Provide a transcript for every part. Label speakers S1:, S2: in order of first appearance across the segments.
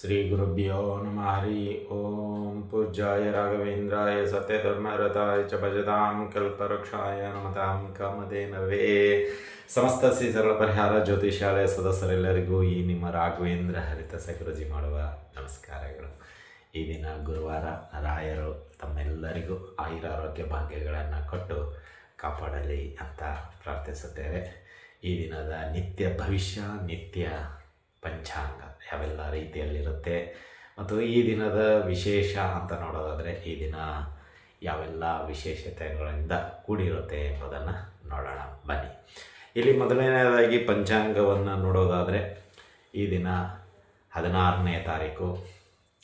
S1: ಶ್ರೀ ಗುರುಭ್ಯೋ ನಮಃ ಹರಿ ಓಂ ಪೂಜ್ಯಾಯ ರಾಘವೇಂದ್ರಾಯ ಸತ್ಯಧರ್ಮರತಾಯ ಚ ಭಜತಾಂ ಕಲ್ಪವೃಕ್ಷಾಯ ನಮತಾಂ ಕಾಮಧೇನವೇ ಸಮಸ್ತ ಶ್ರೀ ಸರಳ ಪರಿಹಾರ ಜ್ಯೋತಿಷಾಲಯ ಸದಸ್ಯರೆಲ್ಲರಿಗೂ ಈ ನಿಮ್ಮ ರಾಘವೇಂದ್ರ ಹರಿತ ಸಕೃಜಿ ಮಾಡುವ ನಮಸ್ಕಾರಗಳು. ಈ ದಿನ ಗುರುವಾರ ರಾಯರು ತಮ್ಮೆಲ್ಲರಿಗೂ ಆಯುರಾರೋಗ್ಯ ಭಾಗ್ಯಗಳನ್ನು ಕೊಟ್ಟು ಕಾಪಾಡಲಿ ಅಂತ ಪ್ರಾರ್ಥಿಸುತ್ತೇವೆ. ಈ ದಿನದ ನಿತ್ಯ ಭವಿಷ್ಯ, ನಿತ್ಯ ಪಂಚಾಂಗ. ಯಾವೆಲ್ಲ ರೀತಿಯಲ್ಲಿರುತ್ತೆ. ಮತ್ತು ಈ ದಿನದ ವಿಶೇಷ ಅಂತ ನೋಡೋದಾದರೆ ಈ ದಿನ ಯಾವೆಲ್ಲ ವಿಶೇಷತೆಗಳಿಂದ ಕೂಡಿರುತ್ತೆ ಎಂಬುದನ್ನು ನೋಡೋಣ. ಬನ್ನಿ. ಇಲ್ಲಿ ಮೊದಲನೇದಾಗಿ ಪಂಚಾಂಗವನ್ನು ನೋಡೋದಾದರೆ ಈ ದಿನ ಹದಿನಾರನೇ ತಾರೀಕು,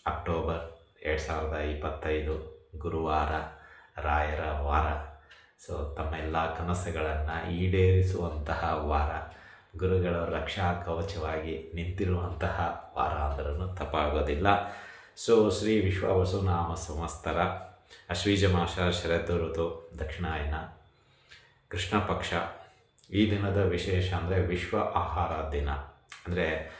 S1: ಅಕ್ಟೋಬರ್ ಎರಡು ಸಾವಿರದ ಇಪ್ಪತ್ತೈದು, ಗುರುವಾರ, ರಾಯರ ವಾರ. ಸೊ ತಮ್ಮ ಎಲ್ಲ ಕನಸುಗಳನ್ನು ಈಡೇರಿಸುವಂತಹ ವಾರ. ಗುರುಗಳ ರಕ್ಷಾ ಕವಚವಾಗಿ ನಿಂತಿರುವಂತಹ ವಾರ ಅಂದ್ರೂ ತಪ್ಪಾಗೋದಿಲ್ಲ. ಸೊ ಶ್ರೀ ವಿಶ್ವವಸುನಾಮ ಅಶ್ವೀಜ ಮಾಸ ಶರತ್ ಋತು, ದಕ್ಷಿಣಾಯನ, ಕೃಷ್ಣ ಪಕ್ಷ, ಈ ದಿನದ ವಿಶೇಷ ಅಂದರೆ ವಿಶ್ವ ಆಹಾರ ದಿನ. ಅಂದರೆ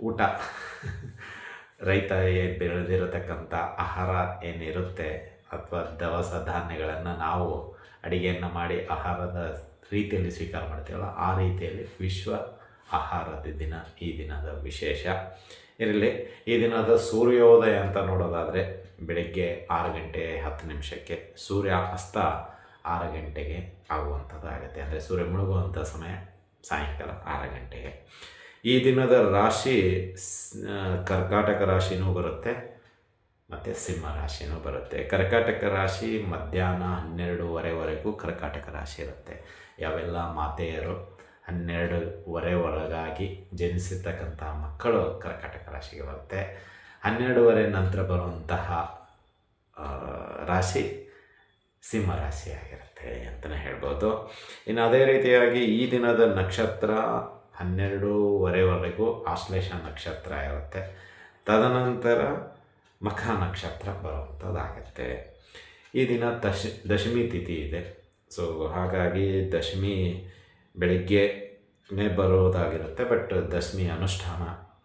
S1: ಊಟ. ರೈತ ಬೆಳೆದಿರತಕ್ಕಂಥ ಆಹಾರ ಏನಿರುತ್ತೆ, ಅಥವಾ ದವಸ ಧಾನ್ಯಗಳನ್ನು ನಾವು ಅಡಿಗೆಯನ್ನು ಮಾಡಿ ಆಹಾರದ ರೀತಿಯಲ್ಲಿ ಸ್ವೀಕಾರ ಮಾಡ್ತೀವಲ್ಲ, ಆ ರೀತಿಯಲ್ಲಿ ವಿಶ್ವ ಆಹಾರದ ದಿನ, ಈ ದಿನದ ವಿಶೇಷ. ಇರಲಿ, ಈ ದಿನದ ಸೂರ್ಯೋದಯ ಅಂತ ನೋಡೋದಾದರೆ ಬೆಳಗ್ಗೆ ಆರು ಗಂಟೆ ಹತ್ತು ನಿಮಿಷಕ್ಕೆ ಸೂರ್ಯ ಅಸ್ತ ಆರು ಗಂಟೆಗೆ ಆಗುವಂಥದ್ದಾಗುತ್ತೆ. ಅಂದರೆ ಸೂರ್ಯ ಮುಳುಗುವಂಥ ಸಮಯ ಸಾಯಂಕಾಲ ಆರು ಗಂಟೆಗೆ. ಈ ದಿನದ ರಾಶಿ ಕರ್ಕಾಟಕ ರಾಶಿನೂ ಬರುತ್ತೆ, ಮತ್ತು ಸಿಂಹ ರಾಶಿನೂ ಬರುತ್ತೆ. ಕರ್ಕಾಟಕ ರಾಶಿ ಮಧ್ಯಾಹ್ನ ಹನ್ನೆರಡೂವರೆವರೆಗೂ ಕರ್ಕಾಟಕ ರಾಶಿ ಇರುತ್ತೆ. ಯಾವೆಲ್ಲ ಮಾತೆಯರು ಹನ್ನೆರಡುವರೆ ಒಳಗಾಗಿ ಜನಿಸಿರ್ತಕ್ಕಂಥ ಮಕ್ಕಳು ಕರ್ಕಾಟಕ ರಾಶಿಗೆ ಬರುತ್ತೆ. ಹನ್ನೆರಡುವರೆ ನಂತರ ಬರುವಂತಹ ರಾಶಿ ಸಿಂಹ ರಾಶಿ ಆಗಿರುತ್ತೆ ಅಂತಲೇ ಹೇಳ್ಬೋದು. ಇನ್ನು ಅದೇ ರೀತಿಯಾಗಿ ಈ ದಿನದ ನಕ್ಷತ್ರ ಹನ್ನೆರಡೂವರೆವರೆಗೂ ಆಶ್ಲೇಷ ನಕ್ಷತ್ರ ಇರುತ್ತೆ. ತದನಂತರ ಮಖ ನಕ್ಷತ್ರ ಬರುವಂಥದ್ದಾಗುತ್ತೆ. ಈ ದಿನ ದಶ, ದಶಮಿ ತಿಥಿ ಇದೆ. ಸೊ ಹಾಗಾಗಿ ದಶಮಿ ಬೆಳಿಗ್ಗೆನೇ ಬರೋದಾಗಿರುತ್ತೆ ಬಟ್ ದಶಮಿ ಅನುಷ್ಠಾನ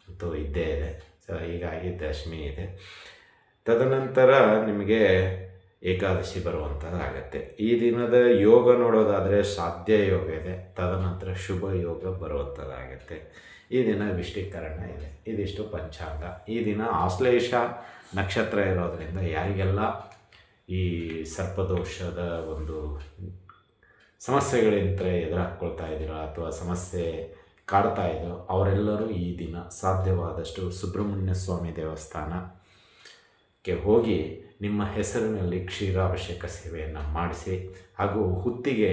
S1: ಅಂತೂ ಇದ್ದೇ ಇದೆ. ಸೊ ಹೀಗಾಗಿ ದಶಮಿ ಇದೆ. ತದನಂತರ ನಿಮಗೆ ಏಕಾದಶಿ ಬರುವಂಥದ್ದಾಗತ್ತೆ ಈ ದಿನದ ಯೋಗ ನೋಡೋದಾದರೆ ಸಾಧ್ಯ ಯೋಗ ಇದೆ. ತದನಂತರ ಶುಭ ಯೋಗ ಬರುವಂಥದ್ದಾಗತ್ತೆ ಈ ದಿನ ವಿಷ್ಟೀಕರಣ ಇದೆ. ಇದಿಷ್ಟು ಪಂಚಾಂಗ. ಈ ದಿನ ಆಶ್ಲೇಷ ನಕ್ಷತ್ರ ಇರೋದರಿಂದ ಯಾರಿಗೆಲ್ಲ ಈ ಸರ್ಪದೋಷದ ಒಂದು ಸಮಸ್ಯೆಗಳಿಂದ ಎದುರಾಕ್ಕೊಳ್ತಾ ಇದ್ದೀರೋ ಅಥವಾ ಸಮಸ್ಯೆ ಕಾಡ್ತಾ ಇದೆಯೋ ಅವರೆಲ್ಲರೂ ಈ ದಿನ ಸಾಧ್ಯವಾದಷ್ಟು ಸುಬ್ರಹ್ಮಣ್ಯ ಸ್ವಾಮಿ ದೇವಸ್ಥಾನಕ್ಕೆ ಹೋಗಿ ನಿಮ್ಮ ಹೆಸರಿನಲ್ಲಿ ಕ್ಷೀರಾಭಿಷೇಕ ಸೇವೆಯನ್ನು ಮಾಡಿಸಿ ಹಾಗೂ ಹುತ್ತಿಗೆ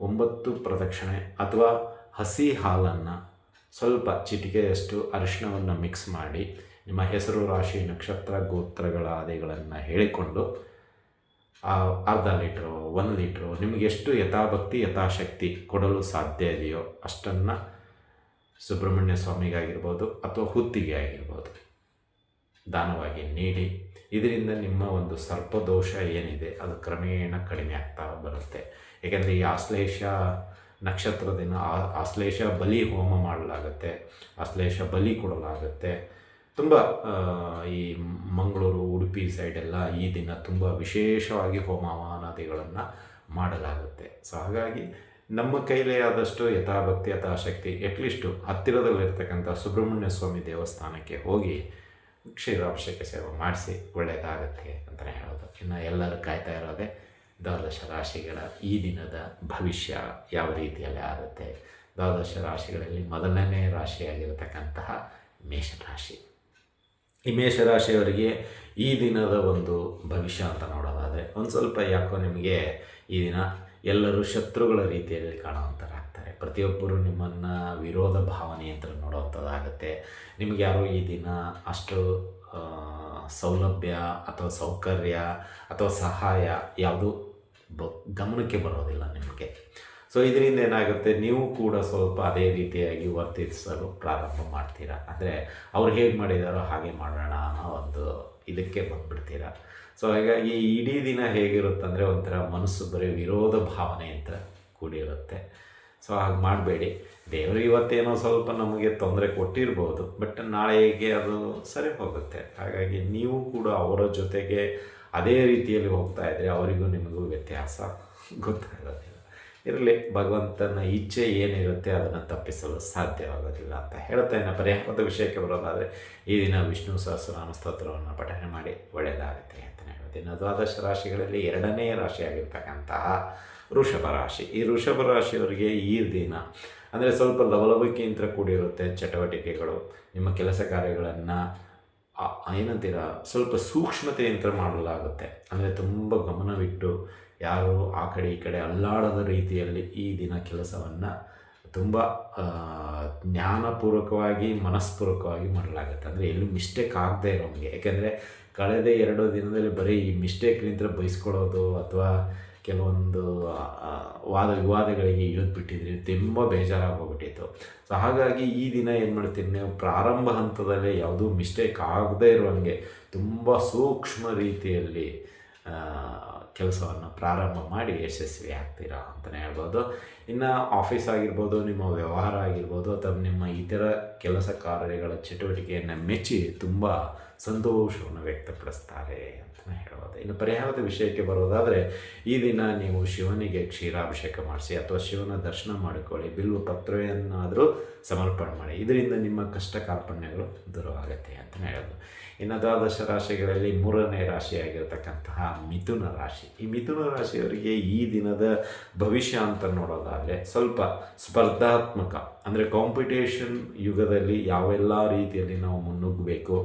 S1: ಒಂಬತ್ತು ಪ್ರದಕ್ಷಿಣೆ ಅಥವಾ ಹಸಿ ಹಾಲನ್ನು ಸ್ವಲ್ಪ ಚಿಟಿಕೆಯಷ್ಟು ಅರಿಶಿಣವನ್ನು ಮಿಕ್ಸ್ ಮಾಡಿ ನಿಮ್ಮ ಹೆಸರು, ರಾಶಿ, ನಕ್ಷತ್ರ, ಗೋತ್ರಗಳ ಆದಿಗಳನ್ನು ಹೇಳಿಕೊಂಡು ಅರ್ಧ ಲೀಟ್ರು, ಒಂದು ಲೀಟ್ರು, ನಿಮಗೆ ಎಷ್ಟು ಯಥಾಭಕ್ತಿ, ಯಥಾಶಕ್ತಿ ಕೊಡಲು ಸಾಧ್ಯ ಇದೆಯೋ ಅಷ್ಟನ್ನು ಸುಬ್ರಹ್ಮಣ್ಯ ಸ್ವಾಮಿಗಾಗಿರ್ಬೋದು ಅಥವಾ ಹುತ್ತಿಗೆ ಆಗಿರ್ಬೋದು. ದಾನವಾಗಿ ನೀಡಿ. ಇದರಿಂದ ನಿಮ್ಮ ಒಂದು ಸರ್ಪದೋಷ ಏನಿದೆ ಅದು ಕ್ರಮೇಣ ಕಡಿಮೆ ಆಗ್ತಾ ಬರುತ್ತೆ. ಏಕೆಂದರೆ ಈ ಆಶ್ಲೇಷ ನಕ್ಷತ್ರ ದಿನ ಆಶ್ಲೇಷ ಬಲಿ ಹೋಮ ಮಾಡಲಾಗುತ್ತೆ. ಆಶ್ಲೇಷ ಬಲಿ ಕೊಡಲಾಗುತ್ತೆ. ತುಂಬ ಈ ಮಂಗಳೂರು, ಉಡುಪಿ ಸೈಡೆಲ್ಲ ಈ ದಿನ ತುಂಬ ವಿಶೇಷವಾಗಿ ಹೋಮವಾನಾದಿಗಳನ್ನು ಮಾಡಲಾಗುತ್ತೆ. ಸೊ, ಹಾಗಾಗಿ ನಮ್ಮ ಕೈಲೇ ಆದಷ್ಟು ಯಥಾಭಕ್ತಿ, ಯಥಾಶಕ್ತಿ ಅಟ್ಲೀಸ್ಟು ಹತ್ತಿರದಲ್ಲಿರ್ತಕ್ಕಂಥ ಸುಬ್ರಹ್ಮಣ್ಯ ಸ್ವಾಮಿ ದೇವಸ್ಥಾನಕ್ಕೆ ಹೋಗಿ ಕ್ಷೀರಾಭಿಷೇಕ ಸೇವೆ ಮಾಡಿಸಿ ಒಳ್ಳೆಯದಾಗತ್ತೆ ಅಂತಲೇ ಹೇಳೋದು ಇನ್ನು ಎಲ್ಲರೂ ಕಾಯ್ತಾ ಇರೋದೇ ದ್ವಾದಶ ರಾಶಿಗಳ ಈ ದಿನದ ಭವಿಷ್ಯ ಯಾವ ರೀತಿಯಲ್ಲಿ ಆಗುತ್ತೆ. ದ್ವಾದಶ ರಾಶಿಗಳಲ್ಲಿ ಮೊದಲನೇ ರಾಶಿಯಾಗಿರತಕ್ಕಂತಹ ಮೇಷರಾಶಿ ಈ ಮೇಷರಾಶಿಯವರಿಗೆ ಈ ದಿನದ ಒಂದು ಭವಿಷ್ಯ ಅಂತ ನೋಡೋದಾದರೆ ಒಂದು ಸ್ವಲ್ಪ ಯಾಕೋ ನಿಮಗೆ ಈ ದಿನ ಎಲ್ಲರೂ ಶತ್ರುಗಳ ರೀತಿಯಲ್ಲಿ ಕಾಣುವಂಥರಾಗ್ತಾರೆ ಪ್ರತಿಯೊಬ್ಬರು ನಿಮ್ಮನ್ನು ವಿರೋಧ ಭಾವನೆ ಅಂತ ನೋಡುವಂಥದ್ದಾಗುತ್ತೆ ನಿಮಗೆ ಯಾರೋ ಈ ದಿನ ಅಷ್ಟು ಸೌಲಭ್ಯ ಅಥವಾ ಸೌಕರ್ಯ ಅಥವಾ ಸಹಾಯ ಯಾವುದು ಬ, ಗಮನಕ್ಕೆ ಬರೋದಿಲ್ಲ ನಿಮಗೆ. ಸೊ ಇದರಿಂದ ಏನಾಗುತ್ತೆ? ನೀವು ಕೂಡ ಸ್ವಲ್ಪ ಅದೇ ರೀತಿಯಾಗಿ ವರ್ತಿಸಲು ಪ್ರಾರಂಭ ಮಾಡ್ತೀರಾ? ಅಂದರೆ ಅವ್ರು ಹೇಗೆ ಮಾಡಿದಾರೋ ಹಾಗೆ ಮಾಡೋಣ ಅನ್ನೋ ಒಂದು ಇದಕ್ಕೆ ಬಂದುಬಿಡ್ತೀರಾ? ಸೊ ಹಾಗಾಗಿ ಇಡೀ ದಿನ ಹೇಗಿರುತ್ತಂದರೆ ಒಂಥರ ಮನಸ್ಸು ಬರೀ ವಿರೋಧ ಭಾವನೆ ಅಂತ ಕೂಡಿರುತ್ತೆ. ಸೊ ಹಾಗೆ ಮಾಡಬೇಡಿ. ದೇವರು ಇವತ್ತೇನೋ ಸ್ವಲ್ಪ ನಮಗೆ ತೊಂದರೆ ಕೊಟ್ಟಿರ್ಬೋದು, ಬಟ್ ನಾಳೆಗೆ ಅದು ಸರಿ ಹೋಗುತ್ತೆ. ಹಾಗಾಗಿ ನೀವು ಕೂಡ ಅವರ ಜೊತೆಗೆ ಅದೇ ರೀತಿಯಲ್ಲಿ ಹೋಗ್ತಾ ಇದ್ದರೆ ಅವರಿಗೂ ನಿಮಗೂ ವ್ಯತ್ಯಾಸ ಗೊತ್ತಾಗೋದಿಲ್ಲ ಇರಲಿ, ಭಗವಂತನ ಇಚ್ಛೆ ಏನಿರುತ್ತೆ ಅದನ್ನು ತಪ್ಪಿಸಲು ಸಾಧ್ಯವಾಗೋದಿಲ್ಲ ಅಂತ ಹೇಳ್ತಾ ಇನ್ನು ಪರಿಹಾರದ ವಿಷಯಕ್ಕೆ ಬರೋದಾದರೆ, ಈ ದಿನ ವಿಷ್ಣು ಸಹಸ್ರನಾಮ ಸ್ತೋತ್ರವನ್ನು ಪಠನೆ ಮಾಡಿ ಒಳ್ಳೆಯದಾಗುತ್ತೆ ಅಂತಲೇ ಹೇಳ್ತೀನಿ ದ್ವಾದಶ ರಾಶಿಗಳಲ್ಲಿ ಎರಡನೇ ರಾಶಿಯಾಗಿರ್ತಕ್ಕಂತಹ ವೃಷಭ ರಾಶಿ. ಈ ವೃಷಭ ರಾಶಿಯವರಿಗೆ ಈ ದಿನ ಅಂದರೆ ಸ್ವಲ್ಪ ಲವಲವಿಕೆಯಿಂದ ಕೂಡಿರುತ್ತೆ, ಚಟುವಟಿಕೆಗಳು, ನಿಮ್ಮ ಕೆಲಸ ಕಾರ್ಯಗಳನ್ನು ಏನಂತೀರ, ಸ್ವಲ್ಪ ಸೂಕ್ಷ್ಮತೆಯಿಂದ ಮಾಡಲಾಗುತ್ತೆ. ಅಂದರೆ ತುಂಬ ಗಮನವಿಟ್ಟು ಯಾರು ಆ ಕಡೆ ಈ ಕಡೆ ಅಲ್ಲಾಡದ ರೀತಿಯಲ್ಲಿ ಈ ದಿನ ಕೆಲಸವನ್ನು ತುಂಬ ಜ್ಞಾನಪೂರ್ವಕವಾಗಿ, ಮನಸ್ಪೂರ್ವಕವಾಗಿ ಮಾಡಲಾಗುತ್ತೆ. ಅಂದರೆ ಎಲ್ಲೂ ಮಿಸ್ಟೇಕ್ ಆಗದೆ ಇರೋಂಗೆ ಯಾಕೆಂದರೆ ಕಳೆದ ಎರಡು ದಿನದಲ್ಲಿ ಬರೀ ಈ ಮಿಸ್ಟೇಕ್ನಿಂದ ಬಯಸ್ಕೊಳ್ಳೋದು ಅಥವಾ ಕೆಲವೊಂದು ವಾದ ವಿವಾದಗಳಿಗೆ ಇಳಿದ್ಬಿಟ್ಟಿದ್ರಿ, ತುಂಬ ಬೇಜಾರಾಗೋಗ್ಬಿಟ್ಟಿತ್ತು ಸೊ ಹಾಗಾಗಿ ಈ ದಿನ ಏನು ಮಾಡ್ತೀನಿ ನೀವು, ಪ್ರಾರಂಭ ಹಂತದಲ್ಲೇ ಯಾವುದೂ ಮಿಸ್ಟೇಕ್ ಆಗದೇ ಇರುವಂಗೆ ತುಂಬ ಸೂಕ್ಷ್ಮ ರೀತಿಯಲ್ಲಿ ಕೆಲಸವನ್ನು ಪ್ರಾರಂಭ ಮಾಡಿ ಯಶಸ್ವಿ ಆಗ್ತೀರಾ ಅಂತಲೇ ಹೇಳ್ಬೋದು. ಇನ್ನು ಆಫೀಸ್ ಆಗಿರ್ಬೋದು, ನಿಮ್ಮ ವ್ಯವಹಾರ ಆಗಿರ್ಬೋದು, ಅಥವಾ ನಿಮ್ಮ ಇತರ ಕೆಲಸ ಕಾರ್ಯಗಳ ಚಟುವಟಿಕೆಯನ್ನು ಮೆಚ್ಚಿ ತುಂಬ ಸಂತೋಷವನ್ನು ವ್ಯಕ್ತಪಡಿಸ್ತಾರೆ ಅಂತಲೇ ಹೇಳ್ಬೋದು. ಇನ್ನು ಪರಿಹಾರದ ವಿಷಯಕ್ಕೆ ಬರೋದಾದರೆ, ಈ ದಿನ ನೀವು ಶಿವನಿಗೆ ಕ್ಷೀರಾಭಿಷೇಕ ಮಾಡಿಸಿ, ಅಥವಾ ಶಿವನ ದರ್ಶನ ಮಾಡಿಕೊಳ್ಳಿ ಬಿಲ್ವ ಪತ್ರವೆಯನ್ನಾದರೂ ಸಮರ್ಪಣೆ ಮಾಡಿ. ಇದರಿಂದ ನಿಮ್ಮ ಕಷ್ಟ ಕಾರ್ಪಣ್ಯಗಳು ದೂರವಾಗುತ್ತೆ ಅಂತಲೇ ಹೇಳೋದು ಇನ್ನು ದ್ವಾದಶ ರಾಶಿಗಳಲ್ಲಿ ಮೂರನೇ ರಾಶಿಯಾಗಿರ್ತಕ್ಕಂತಹ ಮಿಥುನ ರಾಶಿ. ಈ ಮಿಥುನ ರಾಶಿಯವರಿಗೆ ಈ ದಿನದ ಭವಿಷ್ಯ ಅಂತ ನೋಡೋದಾದರೆ ಸ್ವಲ್ಪ ಸ್ಪರ್ಧಾತ್ಮಕ, ಅಂದರೆ ಕಾಂಪಿಟೇಷನ್ ಯುಗದಲ್ಲಿ ಯಾವೆಲ್ಲ ರೀತಿಯಲ್ಲಿ ನಾವು ಮುನ್ನುಗ್ಗಬೇಕು,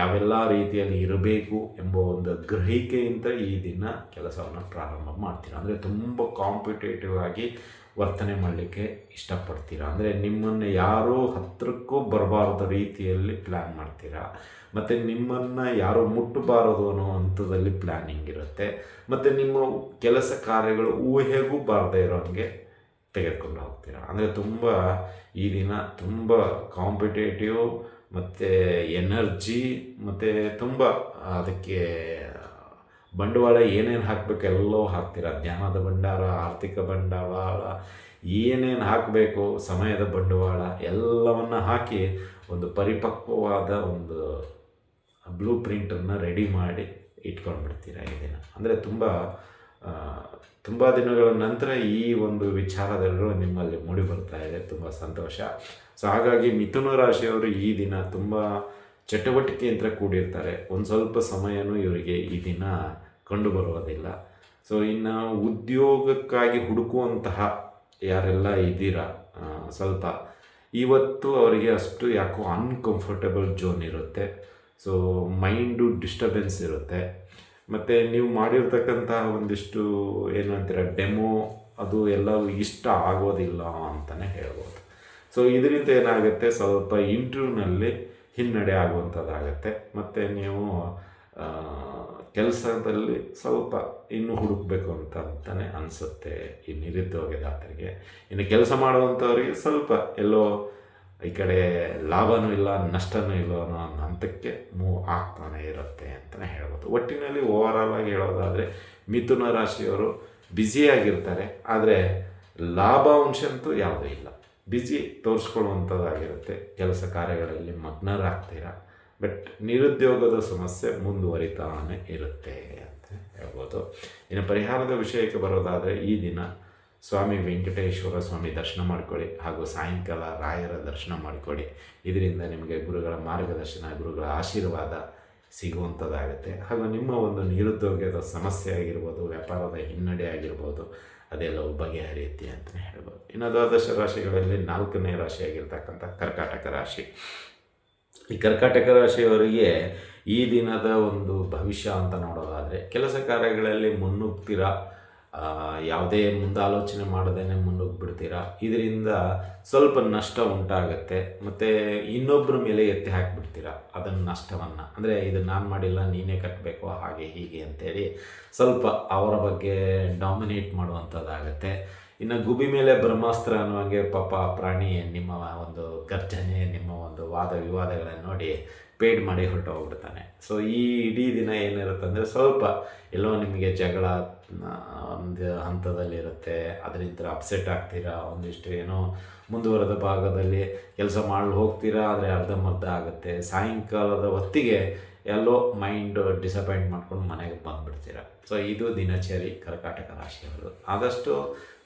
S1: ಯಾವೆಲ್ಲ ರೀತಿಯಲ್ಲಿ ಇರಬೇಕು ಎಂಬ ಒಂದು ಗ್ರಹಿಕೆಯಿಂದ ಈ ದಿನ ಕೆಲಸವನ್ನು ಪ್ರಾರಂಭ ಮಾಡ್ತೀರ. ಅಂದರೆ ತುಂಬ ಕಾಂಪಿಟೇಟಿವ್ ಆಗಿ ವರ್ತನೆ ಮಾಡಲಿಕ್ಕೆ ಇಷ್ಟಪಡ್ತೀರಾ? ಅಂದರೆ ನಿಮ್ಮನ್ನು ಯಾರೂ ಹತ್ತಿರಕ್ಕೂ ಬರಬಾರದ ರೀತಿಯಲ್ಲಿ ಪ್ಲ್ಯಾನ್ ಮಾಡ್ತೀರಾ? ಮತ್ತು ನಿಮ್ಮನ್ನು ಯಾರೂ ಮುಟ್ಟಬಾರದು ಅನ್ನೋ ಹಂತದಲ್ಲಿ ಪ್ಲ್ಯಾನಿಂಗ್ ಇರುತ್ತೆ. ಮತ್ತು ನಿಮ್ಮ ಕೆಲಸ ಕಾರ್ಯಗಳು ಊಹೆಗೂ ಬಾರದೇ ಇರೋಂಗೆ ತೆಗೆದುಕೊಂಡು ಹೋಗ್ತೀರಾ? ಅಂದರೆ ತುಂಬ ಈ ದಿನ ತುಂಬ ಕಾಂಪಿಟೇಟಿವ್ ಮತ್ತು ಎನರ್ಜಿ ಮತ್ತು ತುಂಬ ಅದಕ್ಕೆ ಬಂಡವಾಳ ಏನೇನು ಹಾಕಬೇಕು ಎಲ್ಲವೂ ಹಾಕ್ತೀರ. ಜ್ಞಾನದ ಭಂಡಾರ, ಆರ್ಥಿಕ ಬಂಡವಾಳ, ಏನೇನು ಹಾಕಬೇಕು, ಸಮಯದ ಬಂಡವಾಳ, ಎಲ್ಲವನ್ನು ಹಾಕಿ ಒಂದು ಪರಿಪಕ್ವವಾದ ಒಂದು ಬ್ಲೂ ಪ್ರಿಂಟನ್ನು ರೆಡಿ ಮಾಡಿ ಇಟ್ಕೊಂಡ್ಬಿಡ್ತೀರ ಈ ದಿನ. ಅಂದರೆ ತುಂಬ ತುಂಬ ದಿನಗಳ ನಂತರ ಈ ಒಂದು ವಿಚಾರದಲ್ಲೂ ನಿಮ್ಮಲ್ಲಿ ಮೂಡಿ ಬರ್ತಾ ಇದೆ. ತುಂಬ ಸಂತೋಷ. ಸೊ ಹಾಗಾಗಿ ಮಿಥುನ ರಾಶಿಯವರು ಈ ದಿನ ತುಂಬ ಚಟುವಟಿಕೆಯಿಂದ ಕೂಡಿರ್ತಾರೆ. ಒಂದು ಸ್ವಲ್ಪ ಸಮಯನೂ ಇವರಿಗೆ ಈ ದಿನ ಕಂಡು ಬರುವುದಿಲ್ಲ ಸೊ ಇನ್ನು ಉದ್ಯೋಗಕ್ಕಾಗಿ ಹುಡುಕುವಂತಹ ಯಾರೆಲ್ಲ ಇದ್ದೀರಾ ಸ್ವಲ್ಪ ಇವತ್ತು ಅವರಿಗೆ ಅಷ್ಟು ಯಾಕೋ ಅನ್ಕಂಫರ್ಟಬಲ್ ಜೋನ್ ಇರುತ್ತೆ. ಸೊ ಮೈಂಡು ಡಿಸ್ಟರ್ಬೆನ್ಸ್ ಇರುತ್ತೆ. ಮತ್ತು ನೀವು ಮಾಡಿರ್ತಕ್ಕಂತಹ ಒಂದಿಷ್ಟು ಏನು ಅಂತೀರ ಡೆಮೋ ಅದು ಎಲ್ಲವೂ ಇಷ್ಟ ಆಗೋದಿಲ್ಲ ಅಂತಲೇ ಹೇಳ್ಬೋದು. ಸೊ ಇದರಿಂದ ಏನಾಗುತ್ತೆ, ಸ್ವಲ್ಪ ಇಂಟರ್ವ್ಯೂನಲ್ಲಿ ಹಿನ್ನಡೆ ಆಗುವಂಥದ್ದಾಗತ್ತೆ. ಮತ್ತು ನೀವು ಕೆಲಸದಲ್ಲಿ ಸ್ವಲ್ಪ ಇನ್ನೂ ಹುಡುಕಬೇಕು ಅಂತ ಅಂತಲೇ ಅನಿಸುತ್ತೆ ಈ ನಿರುದ್ಯೋಗದಾತರಿಗೆ ಇನ್ನು ಕೆಲಸ ಮಾಡುವಂಥವ್ರಿಗೆ ಸ್ವಲ್ಪ ಎಲ್ಲೋ ಈ ಕಡೆ ಲಾಭನೂ ಇಲ್ಲ, ನಷ್ಟನೂ ಇಲ್ಲ ಅನ್ನೋ ಹಂತಕ್ಕೆ ಮೂವ್ ಆಗ್ತಾನೆ ಇರುತ್ತೆ ಅಂತಲೇ ಹೇಳ್ಬೋದು. ಒಟ್ಟಿನಲ್ಲಿ ಓವರಾಲ್ ಆಗಿ ಹೇಳೋದಾದರೆ ಮಿಥುನ ರಾಶಿಯವರು ಬ್ಯುಸಿಯಾಗಿರ್ತಾರೆ ಆದರೆ ಲಾಭಾಂಶ ಅಂತೂ ಯಾವುದೂ ಇಲ್ಲ. ಬ್ಯುಸಿ ತೋರಿಸ್ಕೊಳ್ಳುವಂಥದ್ದಾಗಿರುತ್ತೆ. ಕೆಲಸ ಕಾರ್ಯಗಳಲ್ಲಿ ಮಗ್ನರಾಗ್ತೀರಾ? ಬಟ್ ನಿರುದ್ಯೋಗದ ಸಮಸ್ಯೆ ಮುಂದುವರಿತಾನೆ ಇರುತ್ತೆ ಅಂತ ಹೇಳ್ಬೋದು. ಇನ್ನು ಪರಿಹಾರದ ವಿಷಯಕ್ಕೆ ಬರೋದಾದರೆ ಈ ದಿನ ಸ್ವಾಮಿ ವೆಂಕಟೇಶ್ವರ ಸ್ವಾಮಿ ದರ್ಶನ ಮಾಡ್ಕೊಳ್ಳಿ ಹಾಗೂ ಸಾಯಂಕಾಲ ರಾಯರ ದರ್ಶನ ಮಾಡಿಕೊಳ್ಳಿ. ಇದರಿಂದ ನಿಮಗೆ ಗುರುಗಳ ಮಾರ್ಗದರ್ಶನ, ಗುರುಗಳ ಆಶೀರ್ವಾದ ಸಿಗುವಂಥದ್ದಾಗುತ್ತೆ. ಹಾಗೂ ನಿಮ್ಮ ಒಂದು ನಿರುದ್ಯೋಗದ ಸಮಸ್ಯೆ ಆಗಿರ್ಬೋದು, ವ್ಯಾಪಾರದ ಹಿನ್ನಡೆ ಆಗಿರ್ಬೋದು, ಅದೆಲ್ಲವೂ ಬಗೆಹರಿಯುತ್ತೆ ಅಂತಲೇ ಹೇಳ್ಬೋದು. ಇನ್ನು ದ್ವಾದಶ ರಾಶಿಗಳಲ್ಲಿ ನಾಲ್ಕನೇ ರಾಶಿಯಾಗಿರ್ತಕ್ಕಂಥ ಕರ್ಕಾಟಕ ರಾಶಿ. ಈ ಕರ್ಕಾಟಕ ರಾಶಿಯವರಿಗೆ ಈ ದಿನದ ಒಂದು ಭವಿಷ್ಯ ಅಂತ ನೋಡೋದಾದರೆ ಕೆಲಸ ಕಾರ್ಯಗಳಲ್ಲಿ ಮುನ್ನುಗ್ತೀರಾ? ಯಾವುದೇ ಮುಂದಾಲೋಚನೆ ಮಾಡದೇ ಮುನ್ನುಗ್ಬಿಡ್ತೀರಾ? ಇದರಿಂದ ಸ್ವಲ್ಪ ನಷ್ಟ ಉಂಟಾಗುತ್ತೆ. ಮತ್ತು ಇನ್ನೊಬ್ಬರ ಮೇಲೆ ಎತ್ತಿ ಹಾಕಿಬಿಡ್ತೀರಾ? ಅದನ್ನು ನಷ್ಟವನ್ನು. ಅಂದರೆ ಇದು ನಾನು ಮಾಡಿಲ್ಲ, ನೀನೇ ಕಟ್ಟಬೇಕು ಹಾಗೆ ಹೀಗೆ ಅಂತೇಳಿ ಸ್ವಲ್ಪ ಅವರ ಬಗ್ಗೆ ಡಾಮಿನೇಟ್ ಮಾಡುವಂಥದ್ದಾಗತ್ತೆ. ಇನ್ನು ಗುಬಿ ಮೇಲೆ ಬ್ರಹ್ಮಾಸ್ತ್ರ ಅನ್ನುವಂಗೆ ಪಾಪ ಪ್ರಾಣಿ ನಿಮ್ಮ ಒಂದು ಗರ್ಜನೆ, ನಿಮ್ಮ ಒಂದು ವಾದ ವಿವಾದಗಳನ್ನು ನೋಡಿ ಪೇಡ್ ಮಾಡಿ ಹೊರಟು ಹೋಗ್ಬಿಡ್ತಾನೆ ಸೊ ಈ ಇಡೀ ದಿನ ಏನಿರುತ್ತೆ ಅಂದರೆ ಸ್ವಲ್ಪ ಎಲ್ಲೋ ನಿಮಗೆ ಜಗಳ ಒಂದು ಹಂತದಲ್ಲಿರುತ್ತೆ. ಅದರಿಂದ ಅಪ್ಸೆಟ್ ಆಗ್ತೀರಾ? ಒಂದಿಷ್ಟು ಏನೋ ಮುಂದುವರೆದ ಭಾಗದಲ್ಲಿ ಕೆಲಸ ಮಾಡಲು ಹೋಗ್ತೀರಾ? ಆದರೆ ಅರ್ಧಂಬರ್ಧ ಆಗುತ್ತೆ. ಸಾಯಂಕಾಲದ ಹೊತ್ತಿಗೆ ಎಲ್ಲೋ ಮೈಂಡ್ ಡಿಸಪಾಯಿಂಟ್ ಮಾಡ್ಕೊಂಡು ಮನೆಗೆ ಬಂದುಬಿಡ್ತೀರ? ಸೊ ಇದು ದಿನಚರಿ ಕರ್ಕಾಟಕ ರಾಶಿಯವರು. ಆದಷ್ಟು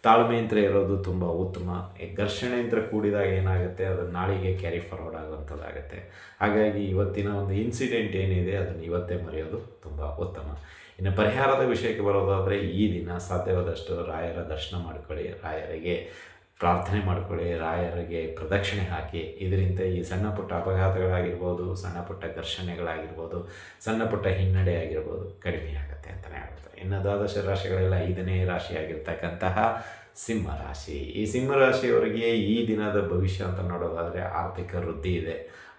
S1: ತಾಳ್ಮೆಯಿಂದ ಇರೋದು ತುಂಬ ಉತ್ತಮ. ಈ ಘರ್ಷಣೆಯಿಂದ ಕೂಡಿದಾಗ ಏನಾಗುತ್ತೆ? ಅದು ನಾಳೆಗೆ ಕ್ಯಾರಿ ಫಾರ್ವರ್ಡ್ ಆಗುವಂಥದ್ದಾಗುತ್ತೆ. ಹಾಗಾಗಿ ಇವತ್ತಿನ ಒಂದು ಇನ್ಸಿಡೆಂಟ್ ಏನಿದೆ, ಅದನ್ನು ಇವತ್ತೇ ಮರೆಯೋದು ತುಂಬ ಉತ್ತಮ. ಇನ್ನು ಪರಿಹಾರದ ವಿಷಯಕ್ಕೆ ಬರೋದಾದರೆ ಈ ದಿನ ಸಾಧ್ಯವಾದಷ್ಟು ರಾಯರ ದರ್ಶನ ಮಾಡ್ಕೊಳ್ಳಿ ರಾಯರಿಗೆ. ಪ್ರಾರ್ಥನೆ ಮಾಡಿಕೊಳ್ಳಿ, ರಾಯರಿಗೆ ಪ್ರದಕ್ಷಿಣೆ ಹಾಕಿ. ಇದರಿಂದ ಈ ಸಣ್ಣ ಪುಟ್ಟ ಅಪಘಾತಗಳಾಗಿರ್ಬೋದು, ಸಣ್ಣ ಪುಟ್ಟ ಘರ್ಷಣೆಗಳಾಗಿರ್ಬೋದು, ಸಣ್ಣ ಪುಟ್ಟ ಹಿನ್ನಡೆ ಆಗಿರ್ಬೋದು ಕಡಿಮೆ ಆಗುತ್ತೆ ಅಂತಲೇ ಹೇಳ್ತಾರೆ ಇನ್ನು ದ್ವಾದಶ ರಾಶಿಗಳೆಲ್ಲ ಐದನೇ ರಾಶಿಯಾಗಿರ್ತಕ್ಕಂತಹ ಸಿಂಹ ರಾಶಿ. ಈ ಸಿಂಹ ರಾಶಿಯವರಿಗೆ ಈ ದಿನದ ಭವಿಷ್ಯ ಅಂತ ನೋಡೋದಾದರೆ ಆರ್ಥಿಕ ವೃದ್ಧಿ ಇದೆ.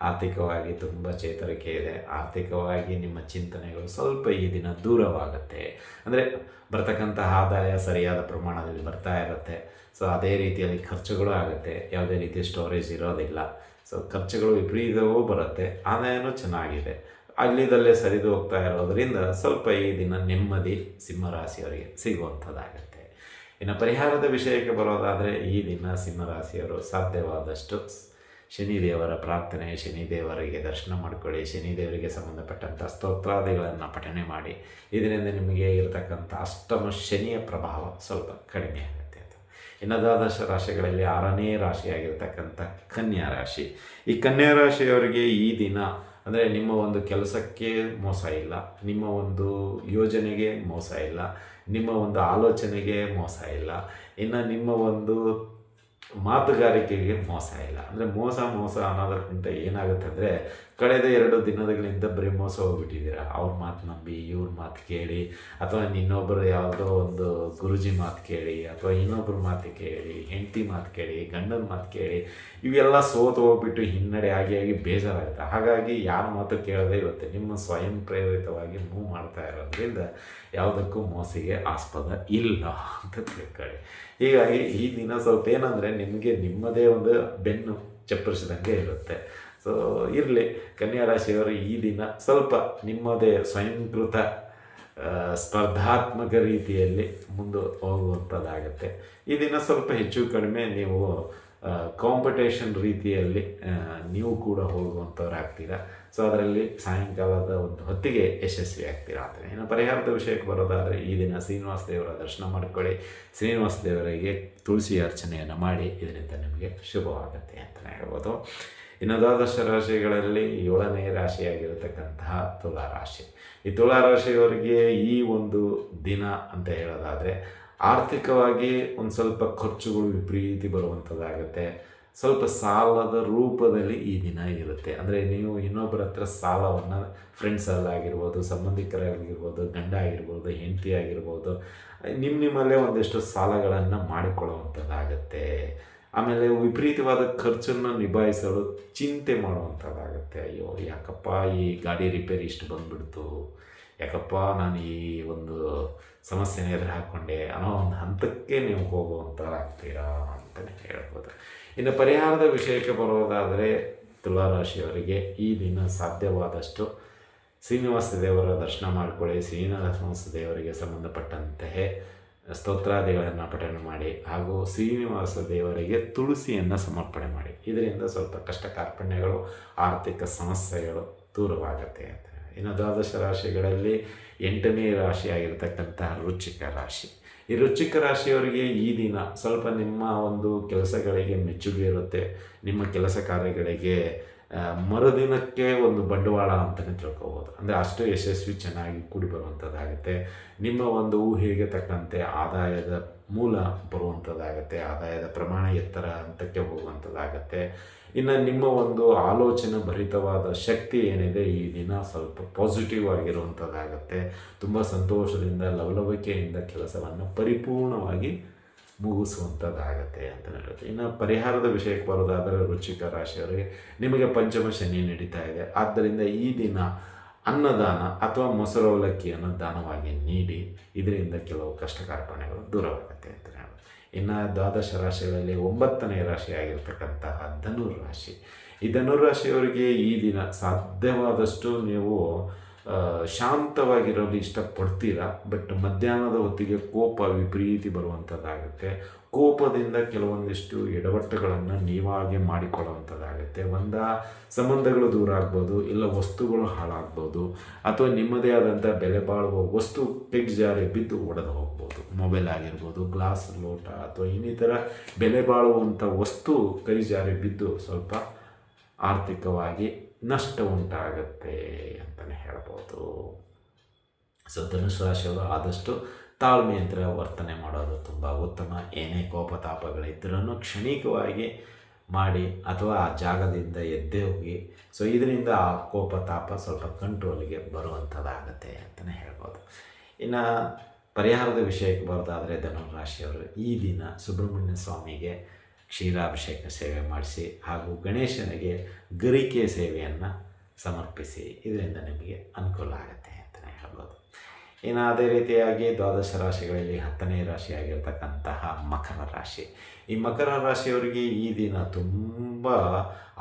S1: ಆರ್ಥಿಕವಾಗಿ ತುಂಬ ಚೇತರಿಕೆ ಇದೆ. ಆರ್ಥಿಕವಾಗಿ ನಿಮ್ಮ ಚಿಂತನೆಗಳು ಸ್ವಲ್ಪ ಈ ದಿನ ದೂರವಾಗುತ್ತೆ. ಅಂದರೆ ಬರ್ತಕ್ಕಂತಹ ಆದಾಯ ಸರಿಯಾದ ಪ್ರಮಾಣದಲ್ಲಿ ಬರ್ತಾ ಇರುತ್ತೆ. ಸೊ ಅದೇ ರೀತಿಯಲ್ಲಿ ಖರ್ಚುಗಳು ಆಗುತ್ತೆ. ಯಾವುದೇ ರೀತಿಯ ಸ್ಟೋರೇಜ್ ಇರೋದಿಲ್ಲ. ಸೊ ಖರ್ಚುಗಳು ವಿಪರೀತವೂ ಬರುತ್ತೆ. ಆದಾಯನೂ ಚೆನ್ನಾಗಿದೆ. ಅಲ್ಲಿದಲ್ಲೇ ಸರಿದು ಹೋಗ್ತಾ ಇರೋದರಿಂದ ಸ್ವಲ್ಪ ಈ ದಿನ ನೆಮ್ಮದಿ ಸಿಂಹರಾಶಿಯವರಿಗೆ ಸಿಗುವಂಥದ್ದಾಗುತ್ತೆ. ಇನ್ನು ಪರಿಹಾರದ ವಿಷಯಕ್ಕೆ ಬರೋದಾದರೆ ಈ ದಿನ ಸಿಂಹರಾಶಿಯವರು ಸಾಧ್ಯವಾದಷ್ಟು ಶನಿದೇವರ ಪ್ರಾರ್ಥನೆ, ಶನಿದೇವರಿಗೆ ದರ್ಶನ ಮಾಡ್ಕೊಳ್ಳಿ, ಶನಿದೇವರಿಗೆ ಸಂಬಂಧಪಟ್ಟಂಥ ಸ್ತೋತ್ರಾದಿಗಳನ್ನು ಪಠನೆ ಮಾಡಿ. ಇದರಿಂದ ನಿಮಗೆ ಇರತಕ್ಕಂಥ ಅಷ್ಟಮ ಶನಿಯ ಪ್ರಭಾವ ಸ್ವಲ್ಪ ಕಡಿಮೆ ಆಗುತ್ತೆ. ಇನ್ನು ದ್ವಾದಶ ರಾಶಿಗಳಲ್ಲಿ ಆರನೇ ರಾಶಿಯಾಗಿರ್ತಕ್ಕಂಥ ಕನ್ಯಾ ರಾಶಿ. ಈ ಕನ್ಯಾ ರಾಶಿಯವರಿಗೆ ಈ ದಿನ ಅಂದರೆ ನಿಮ್ಮ ಒಂದು ಕೆಲಸಕ್ಕೆ ಮೋಸ ಇಲ್ಲ, ನಿಮ್ಮ ಒಂದು ಯೋಜನೆಗೆ ಮೋಸ ಇಲ್ಲ, ನಿಮ್ಮ ಒಂದು ಆಲೋಚನೆಗೆ ಮೋಸ ಇಲ್ಲ, ಇನ್ನು ನಿಮ್ಮ ಒಂದು ಮಾತುಗಾರಿಕೆಗೆ ಮೋಸ ಇಲ್ಲ. ಅಂದರೆ ಮೋಸ ಮೋಸ ಅನ್ನೋದಕ್ಕಿಂತ ಏನಾಗುತ್ತೆ ಅಂದರೆ ಕಳೆದ ಎರಡು ದಿನಗಳಿಂದ ಬರೀ ಮೋಸ ಹೋಗ್ಬಿಟ್ಟಿದ್ದೀರಾ ಅವ್ರ ಮಾತು ನಂಬಿ, ಇವ್ರ ಮಾತು ಕೇಳಿ, ಅಥವಾ ಇನ್ನೊಬ್ಬರು ಯಾವುದೋ ಒಂದು ಗುರುಜಿ ಮಾತು ಕೇಳಿ, ಅಥವಾ ಇನ್ನೊಬ್ಬರ ಮಾತು ಕೇಳಿ, ಹೆಂಡತಿ ಮಾತು ಕೇಳಿ, ಗಂಡನ ಮಾತು ಕೇಳಿ, ಇವೆಲ್ಲ ಸೋತು ಹೋಗ್ಬಿಟ್ಟು ಹಿನ್ನಡೆ ಆಗಿ ಆಗಿ ಬೇಜಾರಾಗುತ್ತೆ. ಹಾಗಾಗಿ ಯಾರ ಮಾತು ಕೇಳದೇ ಇರುತ್ತೆ ನಿಮ್ಮ ಸ್ವಯಂ ಪ್ರೇರಿತವಾಗಿ ಮೂವ್ ಮಾಡ್ತಾ ಇರೋದ್ರಿಂದ ಯಾವುದಕ್ಕೂ ಮೋಸಿಗೆ ಆಸ್ಪದ ಇಲ್ಲ ಅಂತ ತಿಳ್ಕೊಳ್ಳಿ. ಹೀಗಾಗಿ ಈ ದಿನ ಸ್ವಲ್ಪ ಏನಂದರೆ ನಿಮಗೆ ನಿಮ್ಮದೇ ಒಂದು ಬೆನ್ನು ಚಪ್ಪರಿಸಿದಂಗೆ ಇರುತ್ತೆ. ಸೊ ಇರಲಿ ಕನ್ಯಾ ರಾಶಿಯವರು ಈ ದಿನ ಸ್ವಲ್ಪ ನಿಮ್ಮದೇ ಸ್ವಯಂಕೃತ ಸ್ಪರ್ಧಾತ್ಮಕ ರೀತಿಯಲ್ಲಿ ಮುಂದೆ ಹೋಗುವಂಥದ್ದಾಗತ್ತೆ. ಈ ದಿನ ಸ್ವಲ್ಪ ಹೆಚ್ಚು ಕಡಿಮೆ ನೀವು ಕಾಂಪಿಟೇಷನ್ ರೀತಿಯಲ್ಲಿ ನೀವು ಕೂಡ ಹೋಗುವಂಥವ್ರಾಗ್ತೀರಾ. ಸೊ ಅದರಲ್ಲಿ ಸಾಯಂಕಾಲದ ಒಂದು ಹೊತ್ತಿಗೆ ಯಶಸ್ವಿ ಆಗ್ತೀರಾ ಅಂತ. ಇನ್ನು ಪರಿಹಾರದ ವಿಷಯಕ್ಕೆ ಬರೋದಾದರೆ, ಈ ದಿನ ಶ್ರೀನಿವಾಸ ದೇವರ ದರ್ಶನ ಮಾಡಿಕೊಳ್ಳಿ. ಶ್ರೀನಿವಾಸ ದೇವರಿಗೆ ತುಳಸಿ ಅರ್ಚನೆಯನ್ನು ಮಾಡಿ, ಇದರಿಂದ ನಿಮಗೆ ಶುಭವಾಗುತ್ತೆ ಅಂತಲೇ ಹೇಳ್ಬೋದು. ಇನ್ನು ದ್ವಾದಶ ರಾಶಿಗಳಲ್ಲಿ ಏಳನೇ ರಾಶಿಯಾಗಿರತಕ್ಕಂತಹ ತುಲಾ ರಾಶಿ ಈ ತುಲಾ ರಾಶಿಯವರಿಗೆ ಈ ಒಂದು ದಿನ ಅಂತ ಹೇಳೋದಾದರೆ ಆರ್ಥಿಕವಾಗಿ ಒಂದು ಸ್ವಲ್ಪ ಖರ್ಚುಗಳು ವಿಪರೀತಿ ಬರುವಂಥದ್ದಾಗುತ್ತೆ ಸ್ವಲ್ಪ ಸಾಲದ ರೂಪದಲ್ಲಿ ಈ ದಿನ ಇರುತ್ತೆ. ಅಂದರೆ ನೀವು ಇನ್ನೊಬ್ಬರ ಹತ್ರ ಸಾಲವನ್ನು ಫ್ರೆಂಡ್ಸಲ್ಲಾಗಿರ್ಬೋದು ಸಂಬಂಧಿಕರಾಗಿರ್ಬೋದು, ಗಂಡ ಆಗಿರ್ಬೋದು, ಹೆಂಡತಿ ಆಗಿರ್ಬೋದು ನಿಮ್ಮ ನಿಮ್ಮಲ್ಲೇ ಒಂದಿಷ್ಟು ಸಾಲಗಳನ್ನು ಮಾಡಿಕೊಳ್ಳುವಂಥದ್ದಾಗತ್ತೆ ಆಮೇಲೆ ವಿಪರೀತವಾದ ಖರ್ಚನ್ನು ನಿಭಾಯಿಸಲು ಚಿಂತೆ ಮಾಡುವಂಥದ್ದಾಗುತ್ತೆ. ಅಯ್ಯೋ, ಯಾಕಪ್ಪ ಈ ಗಾಡಿ ರಿಪೇರಿ ಇಷ್ಟು ಬಂದುಬಿಡ್ತು? ಯಾಕಪ್ಪ ನಾನು ಈ ಒಂದು ಸಮಸ್ಯೆನ ಎದುರು ಹಾಕ್ಕೊಂಡೆ ಅನ್ನೋ ಒಂದು ಹಂತಕ್ಕೆ ನೀವು ಹೋಗುವಂಥದ್ದಾಗ್ತೀರಾ ಅಂತಲೇ ಹೇಳ್ಬೋದು. ಇನ್ನು ಪರಿಹಾರದ ವಿಷಯಕ್ಕೆ ಬರೋದಾದರೆ ತುಲಾರಾಶಿಯವರಿಗೆ ಈ ದಿನ ಸಾಧ್ಯವಾದಷ್ಟು ಶ್ರೀನಿವಾಸ ದೇವರ ದರ್ಶನ ಮಾಡಿಕೊಳ್ಳಿ. ಶ್ರೀನಿವಾಸ ದೇವರಿಗೆ ಸಂಬಂಧಪಟ್ಟಂತಹ ಸ್ತೋತ್ರಾದಿಗಳನ್ನು ಪಠನೆ ಮಾಡಿ ಹಾಗೂ ಶ್ರೀನಿವಾಸ ದೇವರಿಗೆ ತುಳಸಿಯನ್ನು ಸಮರ್ಪಣೆ ಮಾಡಿ. ಇದರಿಂದ ಸ್ವಲ್ಪ ಕಷ್ಟ ಕಾರ್ಪಣ್ಯಗಳು ಆರ್ಥಿಕ ಸಮಸ್ಯೆಗಳು ದೂರವಾಗುತ್ತೆ ಅಂತ ಇನ್ನು ದ್ವಾದಶ ರಾಶಿಗಳಲ್ಲಿ ಎಂಟನೇ ರಾಶಿಯಾಗಿರ್ತಕ್ಕಂತಹ ರುಚಿಕ ರಾಶಿ. ಈ ರುಚಿಕ ರಾಶಿಯವರಿಗೆ ಈ ದಿನ ಸ್ವಲ್ಪ ನಿಮ್ಮ ಒಂದು ಕೆಲಸಗಳಿಗೆ ಮೆಚ್ಚುಗೆ ಇರುತ್ತೆ. ನಿಮ್ಮ ಕೆಲಸ ಕಾರ್ಯಗಳಿಗೆ ಮರುದಿನಕ್ಕೆ ಒಂದು ಬಂಡವಾಳ ಅಂತಲೇ ತಿಳ್ಕೊಬೋದು. ಅಂದರೆ ಅಷ್ಟು ಯಶಸ್ವಿ ಚೆನ್ನಾಗಿ ಕೂಡಿ ಬರುವಂಥದ್ದಾಗುತ್ತೆ. ನಿಮ್ಮ ಒಂದು ಊಹೆಗೆ ತಕ್ಕಂತೆ ಆದಾಯದ ಮೂಲ ಬರುವಂಥದ್ದಾಗುತ್ತೆ, ಆದಾಯದ ಪ್ರಮಾಣ ಎತ್ತರ ಹಂತಕ್ಕೆ ಹೋಗುವಂಥದ್ದಾಗತ್ತೆ. ಇನ್ನು ನಿಮ್ಮ ಒಂದು ಆಲೋಚನೆ ಭರಿತವಾದ ಶಕ್ತಿ ಏನಿದೆ ಈ ದಿನ ಸ್ವಲ್ಪ ಪಾಸಿಟಿವ್ ಆಗಿರುವಂಥದ್ದಾಗತ್ತೆ. ತುಂಬ ಸಂತೋಷದಿಂದ, ಲವಲವಿಕೆಯಿಂದ ಕೆಲಸವನ್ನು ಪರಿಪೂರ್ಣವಾಗಿ ಮುಗಿಸುವಂಥದ್ದಾಗತ್ತೆ ಅಂತ ಹೇಳುತ್ತೆ. ಇನ್ನು ಪರಿಹಾರದ ವಿಷಯಕ್ಕೆ ಬರೋದಾದರೆ ರುಚಿಕ ರಾಶಿಯವರಿಗೆ ನಿಮಗೆ ಪಂಚಮ ಶನಿ ನಡೀತಾ ಇದೆ. ಆದ್ದರಿಂದ ಈ ದಿನ ಅನ್ನದಾನ ಅಥವಾ ಮೊಸರು ಅವಲಕ್ಕಿಯನ್ನು ದಾನವಾಗಿ ನೀಡಿ ಇದರಿಂದ ಕೆಲವು ಕಷ್ಟ ಕಾರ್ಪಣೆಗಳು ದೂರವಾಗುತ್ತೆ ಅಂತ ಹೇಳೋದು ಇನ್ನು ದ್ವಾದಶ ರಾಶಿಗಳಲ್ಲಿ ಒಂಬತ್ತನೇ ರಾಶಿಯಾಗಿರ್ತಕ್ಕಂತಹ ಧನುರ್ ರಾಶಿ. ಈ ಧನುರ್ ರಾಶಿಯವರಿಗೆ ಈ ದಿನ ಸಾಧ್ಯವಾದಷ್ಟು ನೀವು ಶಾಂತವಾಗಿರಲು ಇಷ್ಟಪಡ್ತೀರಾ ಬಟ್ ಮಧ್ಯಾಹ್ನದ ಹೊತ್ತಿಗೆ ಕೋಪ, ವಿಪರೀತಿ ಬರುವಂಥದ್ದಾಗುತ್ತೆ ಕೋಪದಿಂದ ಕೆಲವೊಂದಿಷ್ಟು ಎಡವಟ್ಟುಗಳನ್ನು ನೀವಾಗೆ ಮಾಡಿಕೊಳ್ಳುವಂಥದ್ದಾಗುತ್ತೆ ಒಂದ, ಸಂಬಂಧಗಳು ದೂರ ಆಗ್ಬೋದು, ಇಲ್ಲ ವಸ್ತುಗಳು ಹಾಳಾಗ್ಬೋದು, ಅಥವಾ ನಿಮ್ಮದೇ ಆದಂಥ ಬೆಲೆ ಬಾಳುವ ವಸ್ತು ಜಾರಿ ಬಿದ್ದು ಒಡೆದು ಹೋಗ್ಬೋದು. ಮೊಬೈಲ್ ಆಗಿರ್ಬೋದು, ಗ್ಲಾಸ್, ಲೋಟ, ಅಥವಾ ಇನ್ನಿತರ ಬೆಲೆ ಬಾಳುವಂಥ ವಸ್ತು ಕೈ ಜಾರಿ ಬಿದ್ದು ಸ್ವಲ್ಪ ಆರ್ಥಿಕವಾಗಿ ನಷ್ಟ ಉಂಟಾಗುತ್ತೆ ಅಂತಲೇ ಹೇಳ್ಬೋದು. ಸೊ, ಧನುಸು ರಾಶಿಯವರು ಆದಷ್ಟು ತಾಳ್ಮೆಯಂತ್ರ ವರ್ತನೆ ಮಾಡೋದು ತುಂಬ ಉತ್ತಮ. ಏನೇ ಕೋಪತಾಪಗಳಿದ್ರೂ ಕ್ಷಣಿಕವಾಗಿ ಮಾಡಿ ಅಥವಾ ಆ ಜಾಗದಿಂದ ಎದ್ದೇ ಹೋಗಿ, ಸೊ, ಇದರಿಂದ ಆ ಕೋಪತಾಪ ಸ್ವಲ್ಪ ಕಂಟ್ರೋಲ್ಗೆ ಬರುವಂಥದ್ದಾಗತ್ತೆ ಅಂತಲೇ ಹೇಳ್ಬೋದು. ಇನ್ನು ಪರಿಹಾರದ ವಿಷಯಕ್ಕೆ ಬರೋದಾದರೆ ಧನುರಾಶಿಯವರು ಈ ದಿನ ಸುಬ್ರಹ್ಮಣ್ಯ ಸ್ವಾಮಿಗೆ ಕ್ಷೀರಾಭಿಷೇಕ ಸೇವೆ ಮಾಡಿಸಿ ಹಾಗೂ ಗಣೇಶನಿಗೆ ಗರಿಕೆ ಸೇವೆಯನ್ನು ಸಮರ್ಪಿಸಿ, ಇದರಿಂದ ನಿಮಗೆ ಅನುಕೂಲ ಆಗುತ್ತೆ ಅಂತಲೇ ಹೇಳ್ಬೋದು. ಇನ್ನು ಅದೇ ರೀತಿಯಾಗಿ ದ್ವಾದಶ ರಾಶಿಗಳಲ್ಲಿ ಹತ್ತನೇ ರಾಶಿಯಾಗಿರ್ತಕ್ಕಂತಹ ಮಕರ ರಾಶಿ. ಈ ಮಕರ ರಾಶಿಯವರಿಗೆ ಈ ದಿನ ತುಂಬ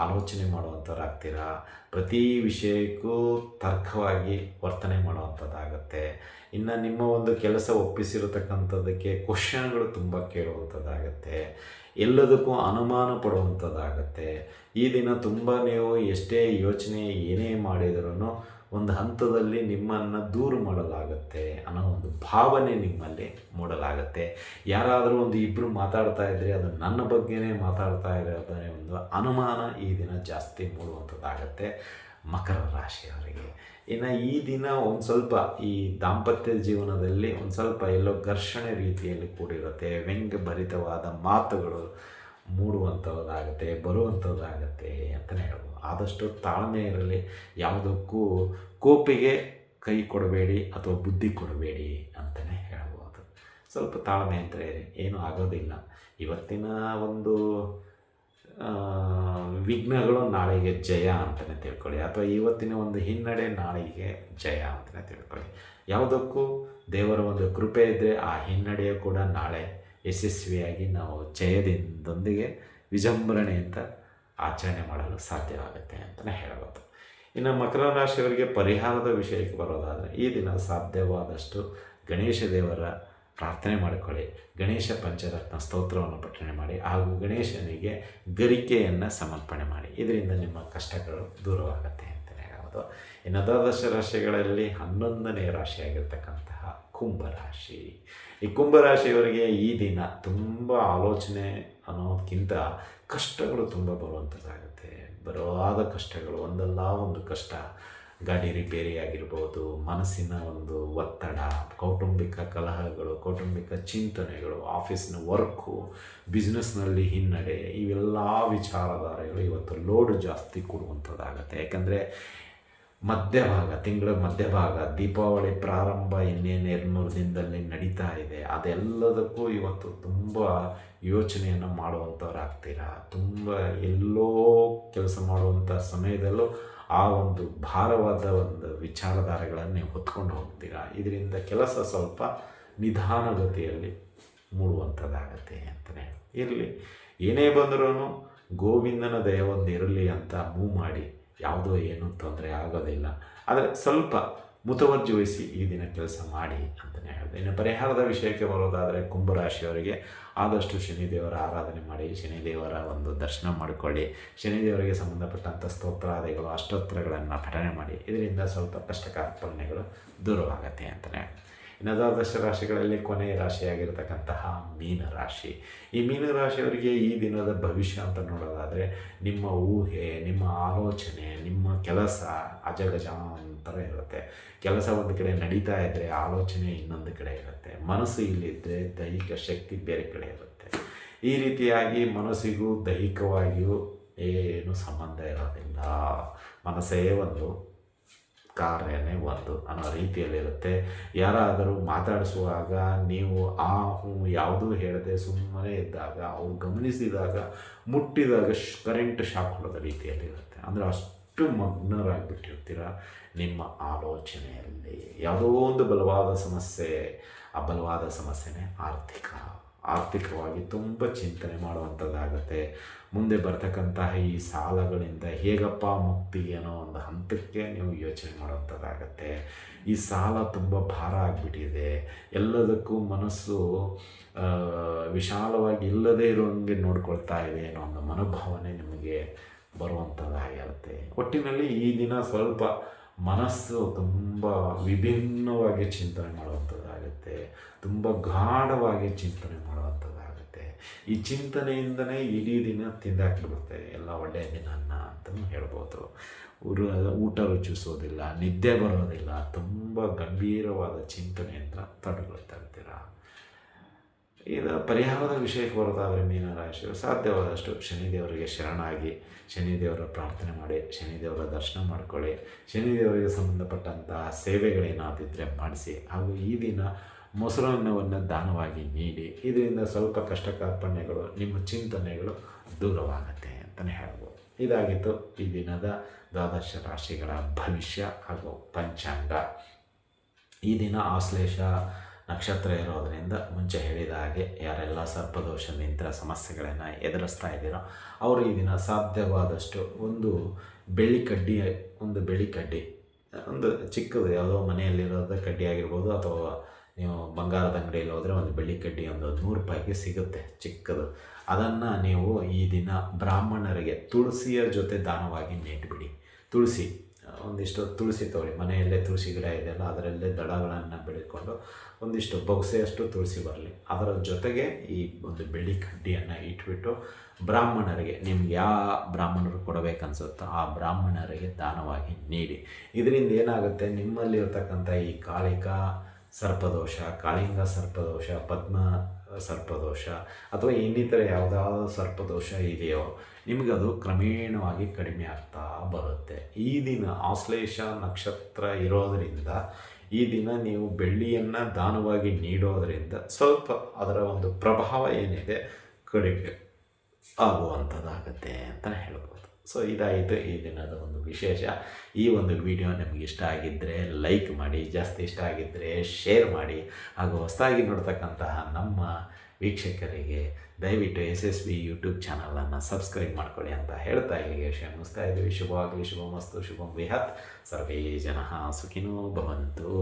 S1: ಆಲೋಚನೆ ಮಾಡುವಂಥವ್ರಾಗ್ತೀರಾ? ಪ್ರತಿ ವಿಷಯಕ್ಕೂ ತರ್ಕವಾಗಿ ವರ್ತನೆ ಮಾಡುವಂಥದ್ದಾಗುತ್ತೆ. ಇನ್ನು ನಿಮ್ಮ ಒಂದು ಕೆಲಸ ಒಪ್ಪಿಸಿರತಕ್ಕಂಥದ್ದಕ್ಕೆ ಕ್ವಶನ್ಗಳು ತುಂಬ ಕೇಳುವಂಥದ್ದಾಗತ್ತೆ. ಎಲ್ಲದಕ್ಕೂ ಅನುಮಾನ ಪಡುವಂಥದ್ದಾಗತ್ತೆ. ಈ ದಿನ ತುಂಬ ನೀವು ಎಷ್ಟೇ ಯೋಚನೆ ಏನೇ ಮಾಡಿದ್ರೂ ಒಂದು ಹಂತದಲ್ಲಿ ನಿಮ್ಮನ್ನು ದೂರ ಮಾಡಲಾಗುತ್ತೆ ಅನ್ನೋ ಒಂದು ಭಾವನೆ ನಿಮ್ಮಲ್ಲಿ ಮೂಡಲಾಗತ್ತೆ. ಯಾರಾದರೂ ಒಂದು ಇಬ್ಬರು ಮಾತಾಡ್ತಾ ಇದ್ದರೆ ಅದು ನನ್ನ ಬಗ್ಗೆನೇ ಮಾತಾಡ್ತಾ ಇರೋದನ್ನೇ ಒಂದು ಅನುಮಾನ ಈ ದಿನ ಜಾಸ್ತಿ ಮೂಡುವಂಥದ್ದಾಗತ್ತೆ ಮಕರ ರಾಶಿಯವರಿಗೆ. ಇನ್ನು ಈ ದಿನ ಒಂದು ಸ್ವಲ್ಪ ಈ ದಾಂಪತ್ಯ ಜೀವನದಲ್ಲಿ ಒಂದು ಸ್ವಲ್ಪ ಎಲ್ಲೋ ಘರ್ಷಣೆ ರೀತಿಯಲ್ಲಿ ಕೂಡಿರುತ್ತೆ, ವ್ಯಂಗ್ಯಭರಿತವಾದ ಮಾತುಗಳು ಮೂಡುವಂಥದ್ದಾಗುತ್ತೆ ಬರುವಂಥದ್ದಾಗತ್ತೆ ಅಂತಲೇ ಹೇಳ್ಬೋದು. ಆದಷ್ಟು ತಾಳ್ಮೆ ಇರಲಿ, ಯಾವುದಕ್ಕೂ ಕೋಪಿಗೆ ಕೈ ಕೊಡಬೇಡಿ ಅಥವಾ ಬುದ್ಧಿ ಕೊಡಬೇಡಿ ಅಂತಲೇ ಹೇಳ್ಬೋದು. ಸ್ವಲ್ಪ ತಾಳ್ಮೆ ಅಂತ ಏನೂ ಆಗೋದಿಲ್ಲ. ಇವತ್ತಿನ ಒಂದು ವಿಘ್ನಗಳು ನಾಳೆಗೆ ಜಯ ಅಂತಲೇ ತಿಳ್ಕೊಳ್ಳಿ. ಅಥವಾ ಇವತ್ತಿನ ಒಂದು ಹಿನ್ನಡೆ ನಾಳೆಗೆ ಜಯ ಅಂತಲೇ ತಿಳ್ಕೊಳ್ಳಿ. ಯಾವುದಕ್ಕೂ ದೇವರ ಒಂದು ಕೃಪೆ ಇದ್ದರೆ ಆ ಹಿನ್ನಡೆಯು ಕೂಡ ನಾಳೆ ಯಶಸ್ವಿಯಾಗಿ ನಾವು ಜಯದಿಂದೊಂದಿಗೆ ವಿಜೃಂಭಣೆಯಿಂದ ಆಚರಣೆ ಮಾಡಲು ಸಾಧ್ಯವಾಗುತ್ತೆ ಅಂತಲೇ ಹೇಳ್ಬೋದು. ಇನ್ನು ಮಕರ ರಾಶಿಯವರಿಗೆ ಪರಿಹಾರದ ವಿಷಯಕ್ಕೆ ಬರೋದಾದರೆ ಈ ದಿನ ಸಾಧ್ಯವಾದಷ್ಟು ಗಣೇಶ ದೇವರ ಪ್ರಾರ್ಥನೆ ಮಾಡಿಕೊಳ್ಳಿ. ಗಣೇಶ ಪಂಚರತ್ನ ಸ್ತೋತ್ರವನ್ನು ಪಠಣೆ ಮಾಡಿ ಹಾಗೂ ಗಣೇಶನಿಗೆ ಗರಿಕೆಯನ್ನು ಸಮರ್ಪಣೆ ಮಾಡಿ. ಇದರಿಂದ ನಿಮ್ಮ ಕಷ್ಟಗಳು ದೂರವಾಗುತ್ತೆ ಅಂತಲೇ ಹೇಳ್ಬೋದು. ಇನ್ನು ದ್ವಾದಶ ರಾಶಿಗಳಲ್ಲಿ ಹನ್ನೊಂದನೇ ರಾಶಿಯಾಗಿರ್ತಕ್ಕಂತಹ ಕುಂಭರಾಶಿ. ಈ ಕುಂಭರಾಶಿಯವರಿಗೆ ಈ ದಿನ ತುಂಬ ಆಲೋಚನೆ ಅನ್ನೋದಕ್ಕಿಂತ ಕಷ್ಟಗಳು ತುಂಬ ಬರುವಂಥದ್ದಾಗುತ್ತೆ. ಬರುವಾದ ಕಷ್ಟಗಳು, ಒಂದಲ್ಲ ಒಂದು ಕಷ್ಟ. ಗಾಡಿ ರಿಪೇರಿ ಆಗಿರ್ಬೋದು ಮನಸ್ಸಿನ ಒಂದು ಒತ್ತಡ, ಕೌಟುಂಬಿಕ ಕಲಹಗಳು, ಕೌಟುಂಬಿಕ ಚಿಂತನೆಗಳು, ಆಫೀಸ್ನ ವರ್ಕು, ಬಿಸ್ನೆಸ್ನಲ್ಲಿ ಹಿನ್ನಡೆ, ಇವೆಲ್ಲ ವಿಚಾರಧಾರೆಗಳು ಇವತ್ತು ಲೋಡ್ ಜಾಸ್ತಿ ಕೊಡುವಂಥದ್ದಾಗತ್ತೆ. ಯಾಕಂದರೆ ಮಧ್ಯಭಾಗ, ತಿಂಗಳ ಮಧ್ಯಭಾಗ, ದೀಪಾವಳಿ ಪ್ರಾರಂಭ ಇನ್ನೇನು ಎರಡು ಮೂರು ದಿನದಲ್ಲಿ ನಡೀತಾ ಇದೆ. ಅದೆಲ್ಲದಕ್ಕೂ ಇವತ್ತು ತುಂಬ ಯೋಚನೆಯನ್ನು ಮಾಡುವಂಥವ್ರಾಗ್ತೀರಾ? ತುಂಬ ಎಲ್ಲೋ ಕೆಲಸ ಮಾಡುವಂಥ ಸಮಯದಲ್ಲೂ ಆ ಒಂದು ಭಾರವಾದ ಒಂದು ವಿಚಾರಧಾರೆಗಳನ್ನೇ ಹೊತ್ಕೊಂಡು ಹೋಗ್ತೀರಾ? ಇದರಿಂದ ಕೆಲಸ ಸ್ವಲ್ಪ ನಿಧಾನಗತಿಯಲ್ಲಿ ಮೂಡುವಂಥದ್ದಾಗತ್ತೆ ಅಂತಲೇ ಇರಲಿ. ಏನೇ ಬಂದರೂ ಗೋವಿಂದನ ದಯ ಒಂದು ಇರಲಿ ಅಂತ ಮೂವ್ ಮಾಡಿ, ಯಾವುದೋ ಏನೂ ತೊಂದರೆ ಆಗೋದಿಲ್ಲ. ಆದರೆ ಸ್ವಲ್ಪ ಮುತುವರ್ಜಿ ವಹಿಸಿ ಈ ದಿನ ಕೆಲಸ ಮಾಡಿ ಅಂತಲೇ ಹೇಳಿದೆ. ಇನ್ನು ಪರಿಹಾರದ ವಿಷಯಕ್ಕೆ ಬರೋದಾದರೆ ಕುಂಭರಾಶಿಯವರಿಗೆ ಆದಷ್ಟು ಶನಿದೇವರ ಆರಾಧನೆ ಮಾಡಿ, ಶನಿದೇವರ ಒಂದು ದರ್ಶನ ಮಾಡಿಕೊಳ್ಳಿ. ಶನಿದೇವರಿಗೆ ಸಂಬಂಧಪಟ್ಟಂಥ ಸ್ತೋತ್ರಾದಿಗಳು ಅಷ್ಟೋತ್ತರಗಳನ್ನು ಪಠನೆ ಮಾಡಿ. ಇದರಿಂದ ಸ್ವಲ್ಪ ಕಷ್ಟ ಕಾರ್ಪಣ್ಯಗಳು ದೂರವಾಗತ್ತೆ ಅಂತಲೇ ಇನ್ನು ದ್ವಾದಶ ರಾಶಿಗಳಲ್ಲಿ ಕೊನೆಯ ರಾಶಿಯಾಗಿರ್ತಕ್ಕಂತಹ ಮೀನರಾಶಿ ಈ ಮೀನರಾಶಿಯವರಿಗೆ ಈ ದಿನದ ಭವಿಷ್ಯ ಅಂತ ನೋಡೋದಾದರೆ ನಿಮ್ಮ ಊಹೆ, ನಿಮ್ಮ ಆಲೋಚನೆ, ನಿಮ್ಮ ಕೆಲಸ ಅಜಗಜ ಅಂತರ ಇರುತ್ತೆ. ಕೆಲಸ ಒಂದು ಕಡೆ ನಡೀತಾ ಇದ್ದರೆ ಆಲೋಚನೆ ಇನ್ನೊಂದು ಕಡೆ ಇರುತ್ತೆ. ಮನಸ್ಸು ಇಲ್ಲಿದ್ದರೆ ದೈಹಿಕ ಶಕ್ತಿ ಬೇರೆ ಕಡೆ ಇರುತ್ತೆ. ಈ ರೀತಿಯಾಗಿ ಮನಸ್ಸಿಗೂ ದೈಹಿಕವಾಗಿಯೂ ಏನು ಸಂಬಂಧ ಇರೋದಿಲ್ಲ. ಮನಸ್ಸೇ ಒಂದು ಕಾರ್ಯನೇ ಒಂದು ಅನ್ನೋ ರೀತಿಯಲ್ಲಿರುತ್ತೆ. ಯಾರಾದರೂ ಮಾತಾಡಿಸುವಾಗ ನೀವು ಆ ಹೂ ಯಾವುದೂ ಹೇಳದೆ ಸುಮ್ಮನೆ ಇದ್ದಾಗ, ಅವ್ರು ಗಮನಿಸಿದಾಗ, ಮುಟ್ಟಿದಾಗ ಶ್ ಕರೆಂಟ್ ಶಾಕ್ ಹೊಡೆದ ರೀತಿಯಲ್ಲಿರುತ್ತೆ. ಅಂದರೆ ಅಷ್ಟು ಮಗ್ನರಾಗಿಬಿಟ್ಟಿರ್ತೀರ ನಿಮ್ಮ ಆಲೋಚನೆಯಲ್ಲಿ. ಯಾವುದೋ ಒಂದು ಬಲವಾದ ಸಮಸ್ಯೆ ಆ ಬಲವಾದ ಸಮಸ್ಯೆನೇ ಆರ್ಥಿಕ ಆರ್ಥಿಕವಾಗಿ ತುಂಬ ಚಿಂತನೆ ಮಾಡುವಂಥದ್ದಾಗುತ್ತೆ ಮುಂದೆ ಬರ್ತಕ್ಕಂತಹ ಈ ಸಾಲಗಳಿಂದ ಹೇಗಪ್ಪ ಮುಕ್ತಿ ಅನ್ನೋ ಒಂದು ಹಂತಕ್ಕೆ ನೀವು ಯೋಚನೆ ಮಾಡುವಂಥದ್ದಾಗತ್ತೆ ಈ ಸಾಲ ತುಂಬ ಭಾರ ಆಗಿಬಿಟ್ಟಿದೆ. ಎಲ್ಲದಕ್ಕೂ ಮನಸ್ಸು ವಿಶಾಲವಾಗಿ ಇಲ್ಲದೇ ಇರೋಂಗೆ ನೋಡ್ಕೊಳ್ತಾ ಇದೆ ಅನ್ನೋ ಒಂದು ಮನೋಭಾವನೆ ನಿಮಗೆ ಬರುವಂಥದ್ದಾಗಿರುತ್ತೆ ಒಟ್ಟಿನಲ್ಲಿ ಈ ದಿನ ಸ್ವಲ್ಪ ಮನಸ್ಸು ತುಂಬ ವಿಭಿನ್ನವಾಗಿ ಚಿಂತನೆ ಮಾಡುವಂಥದ್ದಾಗುತ್ತೆ, ತುಂಬ ಗಾಢವಾಗಿ ಚಿಂತನೆ ಮಾಡುವಂಥದ್ದಾಗುತ್ತೆ. ಈ ಚಿಂತನೆಯಿಂದನೇ ಇಡೀ ದಿನ ತಿಂದಾಕಿಬಿಡುತ್ತೆ, ಎಲ್ಲ ಒಳ್ಳೆಯ ದಿನನ ಅಂತಲೂ ಹೇಳ್ಬೋದು. ಊಟ ರುಚಿಸೋದಿಲ್ಲ, ನಿದ್ದೆ ಬರೋದಿಲ್ಲ, ತುಂಬ ಗಂಭೀರವಾದ ಚಿಂತನೆಯಿಂದ ತಡೆಗೊಳ್ತಾ ಇರ್ತೀರ? ಇದು ಪರಿಹಾರದ ವಿಷಯಕ್ಕೆ ಬರೋದಾದರೆ ಮೀನರಾಶಿಯವರು ಸಾಧ್ಯವಾದಷ್ಟು ಶನಿದೇವರಿಗೆ ಶರಣಾಗಿ, ಶನಿದೇವರ ಪ್ರಾರ್ಥನೆ ಮಾಡಿ, ಶನಿದೇವರ ದರ್ಶನ ಮಾಡಿಕೊಳ್ಳಿ, ಶನಿದೇವರಿಗೆ ಸಂಬಂಧಪಟ್ಟಂತಹ ಸೇವೆಗಳೇನಾದಿದ್ದರೆ ಮಾಡಿಸಿ, ಹಾಗೂ ಈ ದಿನ ಮೊಸರನ್ನವನ್ನು ದಾನವಾಗಿ ನೀಡಿ, ಇದರಿಂದ ಸ್ವಲ್ಪ ಕಷ್ಟ ಕಾರ್ಪಣ್ಯಗಳು ನಿಮ್ಮ ಚಿಂತನೆಗಳು ದೂರವಾಗುತ್ತೆ ಅಂತಲೇ ಹೇಳ್ಬೋದು. ಇದಾಗಿತ್ತು ಈ ದಿನದ ದ್ವಾದಶ ರಾಶಿಗಳ ಭವಿಷ್ಯ ಹಾಗೂ ಪಂಚಾಂಗ. ಈ ದಿನ ಆಶ್ಲೇಷ ನಕ್ಷತ್ರ ಇರೋದರಿಂದ ಮುಂಚೆ ಹೇಳಿದ ಹಾಗೆ ಯಾರೆಲ್ಲ ಸರ್ಪದೋಷದಿಂದ ಸಮಸ್ಯೆಗಳನ್ನು ಎದುರಿಸ್ತಾ ಇದ್ದೀರೋ ಅವರು ಈ ದಿನ ಸಾಧ್ಯವಾದಷ್ಟು ಒಂದು ಬೆಳ್ಳಿ ಕಡ್ಡಿ, ಒಂದು ಬೆಳ್ಳಿ ಕಡ್ಡಿ, ಒಂದು ಚಿಕ್ಕದು ಯಾವುದೋ ಮನೆಯಲ್ಲಿರೋದು ಕಡ್ಡಿ ಆಗಿರ್ಬೋದು ಅಥವಾ ನೀವು ಬಂಗಾರದ ಅಂಗಡಿಯಲ್ಲಿ ಹೋದರೆ ಒಂದು ಬೆಳ್ಳಿ ಕಡ್ಡಿ ಒಂದು ನೂರು ರೂಪಾಯಿಗೆ ಸಿಗುತ್ತೆ ಚಿಕ್ಕದು. ಅದನ್ನು ನೀವು ಈ ದಿನ ಬ್ರಾಹ್ಮಣರಿಗೆ ತುಳಸಿಯ ಜೊತೆ ದಾನವಾಗಿ ನೀಟ್ಬಿಡಿ. ತುಳಸಿ ಒಂದಿಷ್ಟು ತುಳಸಿ ತಗೊಳ್ಳಿ ಮನೆಯಲ್ಲೇ ತುಳಸಿ ಗಿಡ ಇದೆಯಲ್ಲ, ಅದರಲ್ಲೇ ದಡಗಳನ್ನು ಬೆಳೆದುಕೊಂಡು ಒಂದಿಷ್ಟು ಬೊಗಸೆಯಷ್ಟು ತುಳಸಿ ಬರಲಿ. ಅದರ ಜೊತೆಗೆ ಈ ಒಂದು ಬೆಳ್ಳಿ ಕಡ್ಡಿಯನ್ನು ಇಟ್ಬಿಟ್ಟು ಬ್ರಾಹ್ಮಣರಿಗೆ, ನಿಮ್ಗೆ ಯಾವ ಬ್ರಾಹ್ಮಣರು ಕೊಡಬೇಕನ್ಸುತ್ತೋ ಆ ಬ್ರಾಹ್ಮಣರಿಗೆ ದಾನವಾಗಿ ನೀಡಿ. ಇದರಿಂದ ಏನಾಗುತ್ತೆ, ನಿಮ್ಮಲ್ಲಿರ್ತಕ್ಕಂಥ ಈ ಕಾಳಿಕ ಸರ್ಪದೋಷ, ಕಾಳಿಂಗ ಸರ್ಪದೋಷ, ಪದ್ಮ ಸರ್ಪದೋಷ ಅಥವಾ ಇನ್ನಿತರ ಯಾವುದಾದ್ರು ಸರ್ಪದೋಷ ಇದೆಯೋ ನಿಮಗದು ಕ್ರಮೇಣವಾಗಿ ಕಡಿಮೆ ಆಗ್ತಾ ಬರುತ್ತೆ. ಈ ದಿನ ಆಶ್ಲೇಷ ನಕ್ಷತ್ರ ಇರೋದರಿಂದ ಈ ದಿನ ನೀವು ಬೆಳ್ಳಿಯನ್ನು ದಾನವಾಗಿ ನೀಡೋದರಿಂದ ಸ್ವಲ್ಪ ಅದರ ಒಂದು ಪ್ರಭಾವ ಏನಿದೆ ಕಡಿಮೆ ಆಗುವಂಥದ್ದಾಗುತ್ತೆ ಅಂತಲೇ ಹೇಳ್ಬೋದು. ಸೊ ಇದಾಯಿತು ಈ ದಿನದ ಒಂದು ವಿಶೇಷ. ಈ ಒಂದು ವಿಡಿಯೋ ನಿಮಗೆ ಇಷ್ಟ ಆಗಿದ್ದರೆ ಲೈಕ್ ಮಾಡಿ, ಜಾಸ್ತಿ ಇಷ್ಟ ಆಗಿದ್ದರೆ ಶೇರ್ ಮಾಡಿ, ಹಾಗೂ ಹೊಸದಾಗಿ ನೋಡ್ತಕ್ಕಂತಹ ನಮ್ಮ ವೀಕ್ಷಕರಿಗೆ ದಯವಿಟ್ಟು ಎಸ್ ಎಸ್ ಬಿ ಯೂಟ್ಯೂಬ್ ಚಾನಲನ್ನು ಸಬ್ಸ್ಕ್ರೈಬ್ ಮಾಡ್ಕೊಳ್ಳಿ ಅಂತ ಹೇಳ್ತಾ ಇಲ್ಲಿಗೆ ಮುಗಿಸ್ತಾ ಇದ್ದೀವಿ ಶುಭವಾಗಲಿ, ಶುಭಮಸ್ತು, ಶುಭಂ ವಿಹತ್. ಸರ್ವೇ ಜನ ಸುಖಿನೋ ಭವಂತು.